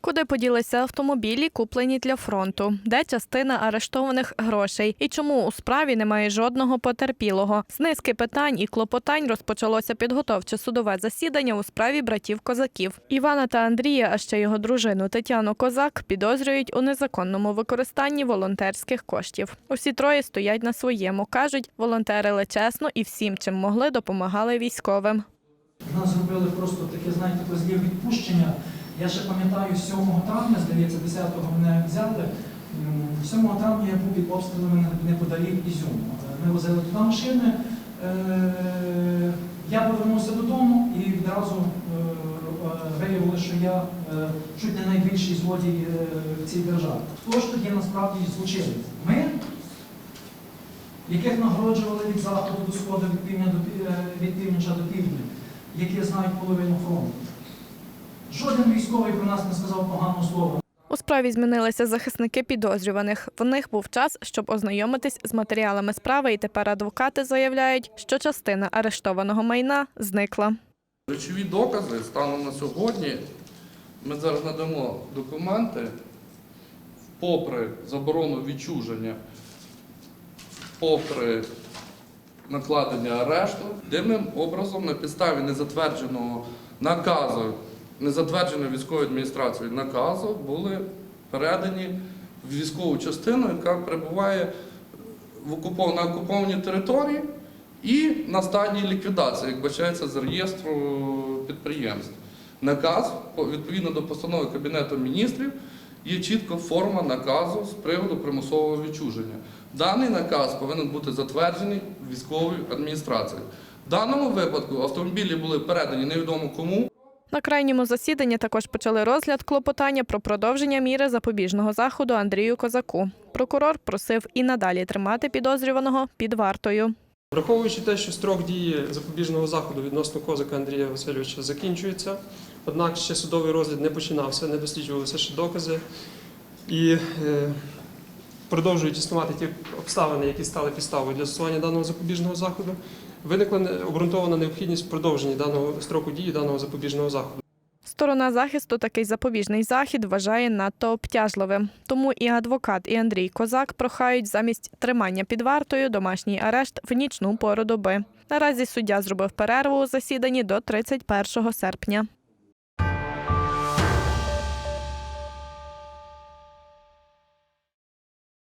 Куди поділися автомобілі, куплені для фронту? Де частина арештованих грошей? І чому у справі немає жодного потерпілого? З низки питань і клопотань розпочалося підготовче судове засідання у справі братів козаків. Івана та Андрія, а ще його дружину Тетяну Козак, підозрюють у незаконному використанні волонтерських коштів. Усі троє стоять на своєму. кажуть, волонтерили чесно і всім, чим могли, допомагали військовим. Нас зробили просто таке, знаєте, злі відпущення. Я ще пам'ятаю, 7 травня, здається, 10-го мене взяли. 7 травня я був під обстрілами неподалік Ізюму. Е, Ми возили туди машини. Е, Я повернувся додому і відразу е, виявили, що я чуть не найбільший злодій в цій державі. Хто ж тоді насправді злочинець? Ми, яких нагороджували від заходу до сходу, від півдня від північа до півдня, які знають половину фронту. Військовий про нас не сказав поганого слова. У справі змінилися захисники підозрюваних. В них був час, щоб ознайомитись з матеріалами справи, і тепер адвокати заявляють, що частина арештованого майна зникла. Речові докази станом на сьогодні. Ми зараз надамо документи, попри заборону відчуження, попри накладення арешту, дивним образом на підставі незатвердженого наказу, незатвердженої військовою адміністрацією наказу були передані в військову частину, яка перебуває в окупов... на окупованій території і на стадії ліквідації, як бачається з реєстру підприємств. Наказ, відповідно до постанови Кабінету міністрів, є чітко форма наказу з приводу примусового відчуження. Даний наказ повинен бути затверджений військовою адміністрацією. В даному випадку автомобілі були передані невідомо кому, На крайньому засіданні також почали розгляд клопотання про продовження міри запобіжного заходу Андрію Козаку. Прокурор просив і надалі тримати підозрюваного під вартою. Враховуючи те, що строк дії запобіжного заходу відносно козака Андрія Васильовича закінчується, однак ще судовий розгляд не починався, не досліджувалися ще докази. І е, продовжують існувати ті обставини, які стали підставою для застосування даного запобіжного заходу, виникла обґрунтована необхідність продовження даного строку дії даного запобіжного заходу. Сторона захисту такий запобіжний захід вважає надто обтяжливим. Тому і адвокат, і Андрій Козак прохають замість тримання під вартою домашній арешт в нічну пору доби. Наразі суддя зробив перерву у засіданні до 31 серпня.